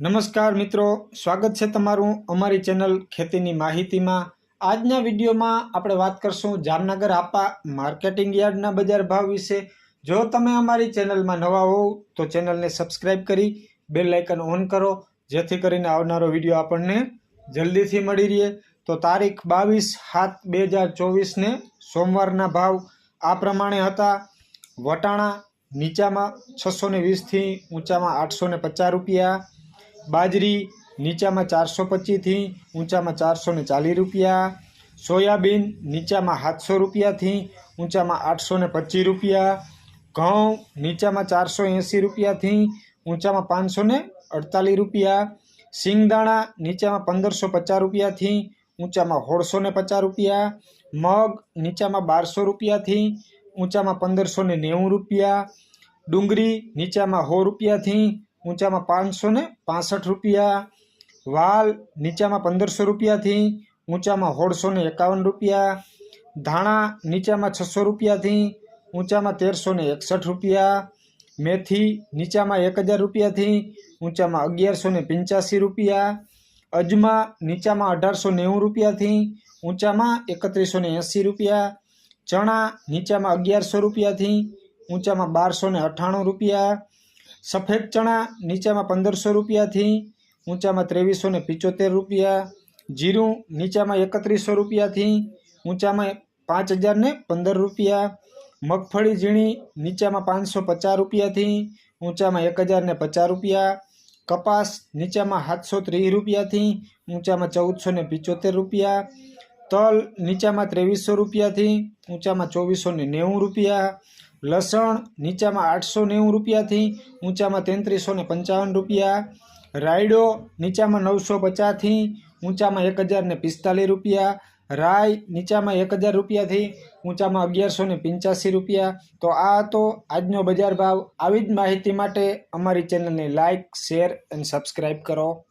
નમસ્કાર મિત્રો, સ્વાગત છે તમારું અમારી ચેનલ ખેતીની માહિતીમાં. આજના વિડીયોમાં આપણે વાત કરશું જામનગર આપા માર્કેટિંગ યાર્ડના બજાર ભાવ વિશે. જો તમે અમારી ચેનલમાં નવા હોવ તો ચેનલને સબસ્ક્રાઈબ કરી બેલ લાઇકન ઓન કરો, જેથી કરીને આવનારો વીડિયો આપણને જલ્દીથી મળી રહે. તો તારીખ બાવીસ સાત બે હજાર ચોવીસને સોમવારના ભાવ આ પ્રમાણે હતા. વટાણા નીચામાં છસો ને વીસથી ઊંચામાં આઠસો ને પચાસ રૂપિયા બાજરી નીચામાં ચારસો પચીસથી ઊંચામાં ચારસો ને ચાલીસ રૂપિયા સોયાબીન નીચામાં સાતસો રૂપિયાથી ઊંચામાં આઠસો ને પચીસ રૂપિયા ઘઉં નીચામાં ચારસો એંસી રૂપિયાથી ઊંચામાં પાંચસો ને અડતાલીસ રૂપિયા સિંગદાણા નીચામાં પંદરસો પચાસ રૂપિયાથી ઊંચામાં સોળસો ને પચાસ રૂપિયા મગ નીચામાં બારસો રૂપિયાથી ઊંચામાં પંદરસો ને નેવું રૂપિયા ડુંગળી નીચામાં સો રૂપિયાથી ઊંચામાં પાંચસો ને પાસઠ રૂપિયા વાલ નીચામાં પંદરસો રૂપિયાથી ઊંચામાં સોળસો ને એકાવન રૂપિયા ધાણા નીચામાં છસો રૂપિયાથી ઊંચામાં તેરસો ને એકસઠ રૂપિયા મેથી નીચામાં એક હજાર રૂપિયાથી ઊંચામાં અગિયારસો ને પંચ્યાસી રૂપિયા અજમા નીચામાં અઢારસો નેવું રૂપિયાથી ઊંચામાં એકત્રીસો ને એંસી રૂપિયા ચણા નીચામાં અગિયારસો રૂપિયાથી ઊંચામાં બારસો ને અઠ્ઠાણું રૂપિયા સફેદ ચણા નીચામાં પંદરસો રૂપિયાથી ઊંચામાં ત્રેવીસો ને પિચોતેર રૂપિયા, જીરું નીચામાં એકત્રીસો રૂપિયાથી ઊંચામાં પાંચ હજાર ને પંદર રૂપિયા, મગફળી ઝીણી નીચામાં પાંચસો પચાસ રૂપિયાથી ઊંચામાં એક હજાર ને પચાસ રૂપિયા, કપાસ નીચામાં સાતસો ત્રીસ રૂપિયાથી ઊંચામાં ચૌદસો ને પિચોતેર રૂપિયા તલ નીચામાં ત્રેવીસો રૂપિયાથી ઊંચામાં ચોવીસો ને નેવું રૂપિયા, લસણ નીચામાં આઠસો નેવું રૂપિયાથી ઊંચામાં તેત્રીસો ને પંચાવન રૂપિયા, રાયડો નીચામાં નવસો પચાસથી ઊંચામાં એક હજાર ને પિસ્તાલીસ રૂપિયા રાય નીચામાં એક હજાર રૂપિયાથી ઊંચામાં અગિયારસો ને પંચ્યાસી રૂપિયા. તો આ હતો આજનો બજાર ભાવ. આવી જ માહિતી માટે અમારી ચેનલને લાઇક શેર એન્ડ સબસ્ક્રાઈબ કરો.